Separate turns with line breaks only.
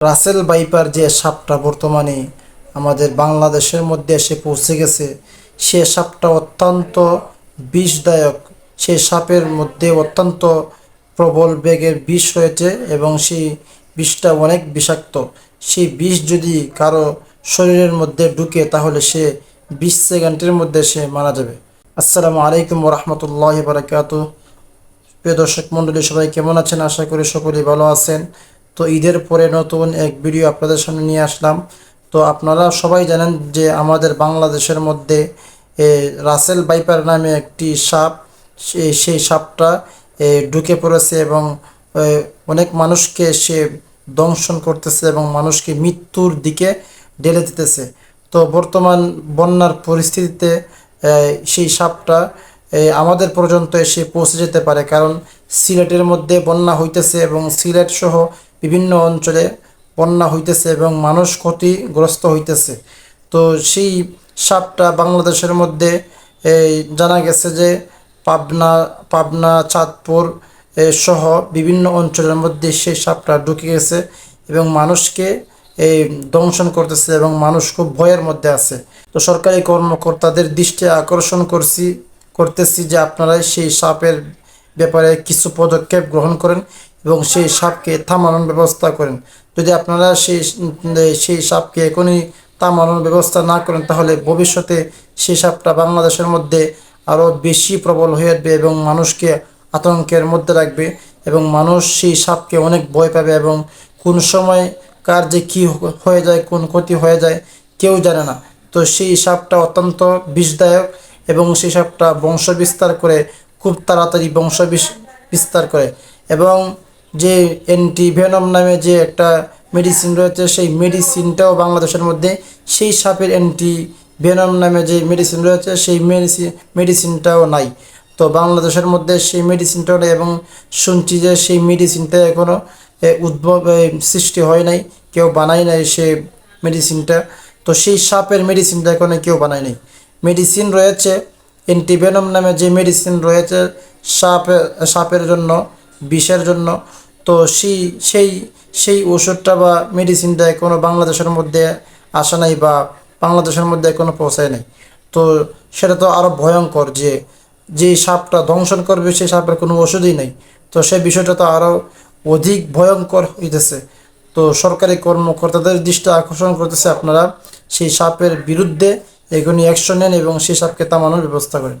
রাসেল বাইপার যে সাপটা বর্তমানে আমাদের বাংলাদেশের মধ্যে এসে পৌঁছে গেছে, সে সাপটা অত্যন্ত বিষদায়ক। সেই সাপের মধ্যে অত্যন্ত প্রবল বেগের বিষ রয়েছে এবং সেই বিষটা অনেক বিষাক্ত। সেই বিষ যদি কারও শরীরের মধ্যে ঢুকে, তাহলে সে বিশ সেকেন্ডের মধ্যে সে মারা যাবে। আসসালামু আলাইকুম রহমতুল্লাহ বারাকাতু প্রিয় দর্শক মণ্ডলী সবাই কেমন আছেন? আশা করি সকলেই ভালো আছেন। তো ঈদের পরে নতুন এক ভিডিও আপনাদের সামনে নিয়ে আসলাম। তো আপনারা সবাই জানেন যে আমাদের বাংলাদেশের মধ্যে রাসেল বাইপার নামে একটি সাপ সেই সাপটা ঢুকে পড়েছে এবং অনেক মানুষকে সে দংশন করতেছে এবং মানুষকে মৃত্যুর দিকে ঢেলে দিতেছে। তো বর্তমান বন্যার পরিস্থিতিতে সেই সাপটা আমাদের পর্যন্ত এসে পৌঁছে যেতে পারে। কারণ সিলেটের মধ্যে বন্যা হইতেছে এবং সিলেট সহ বিভিন্ন অঞ্চলে বন্যা হইতেছে এবং মানুষ ক্ষতিগ্রস্ত হইতেছে। তো সেই সাপটা বাংলাদেশের মধ্যে জানা গেছে যে পাবনা পাবনা, চাঁদপুর সহ বিভিন্ন অঞ্চলের মধ্যে সেই সাপটা ঢুকে গেছে এবং মানুষকে এই দংশন করতেছে এবং মানুষ খুব ভয়ের মধ্যে আছে। তো সরকারি কর্মকর্তাদের দৃষ্টি আকর্ষণ করছি, করতেছি যে আপনারা সেই সাপের ব্যাপারে কিছু পদক্ষেপ গ্রহণ করেন। এবং সেই সাপকে থামানোর ব্যবস্থা করেন। যদি আপনারা সেই সেই সাপকে এখনই থামানোর ব্যবস্থা না করেন, তাহলে ভবিষ্যতে সেই সাপটা বাংলাদেশের মধ্যে আরও বেশি প্রবল হয়ে উঠবে এবং মানুষকে আতঙ্কের মধ্যে রাখবে এবং মানুষ সেই সাপকে অনেক ভয় পাবে এবং কোন সময় কার যে কী হয়ে যায়, কোন ক্ষতি হয়ে যায় কেউ জানে না। তো সেই সাপটা অত্যন্ত বিষদায়ক এবং সেই সাপটা বংশ বিস্তার করে খুব তাড়াতাড়ি বংশ বিস- বিস্তার করে এবং যে অ্যান্টিভেনম নামে যে একটা মেডিসিন রয়েছে, সেই মেডিসিনটাও বাংলাদেশের মধ্যে সেই সাপের অ্যান্টি ভেনম নামে যে মেডিসিন রয়েছে, সেই মেডিসিন মেডিসিনটাও নাই। তো বাংলাদেশের মধ্যে সেই মেডিসিনটাও নেই এবং শুনছি যে সেই মেডিসিনটা এখনও উদ্ভব সৃষ্টি হয় নাই, কেউ বানায় নাই সে মেডিসিনটা তো সেই সাপের মেডিসিনটা এখনও কেউ বানায় নাই। মেডিসিন রয়েছে অ্যান্টিভেনম নামে যে মেডিসিন রয়েছে সাপের সাপের জন্য বিষের জন্য। তো সেই সেই সেই ওষুধটা বা মেডিসিনটা কোনো বাংলাদেশের মধ্যে আসে নাই বা বাংলাদেশের মধ্যে কোনো পৌঁছায় নাই। তো সেটা তো আরও ভয়ঙ্কর যে যে সাপটা দংশন করবে সেই সাপের কোনো ওষুধই নেই। তো সেই বিষয়টা তো আরও অধিক ভয়ঙ্কর হইতেছে। তো সরকারি কর্মকর্তাদের দৃষ্টি আকর্ষণ করতেছে আপনারা, সেই সাপের বিরুদ্ধে এখনই অ্যাকশন নেন এবং সেই সাপকে থামানোর ব্যবস্থা করেন।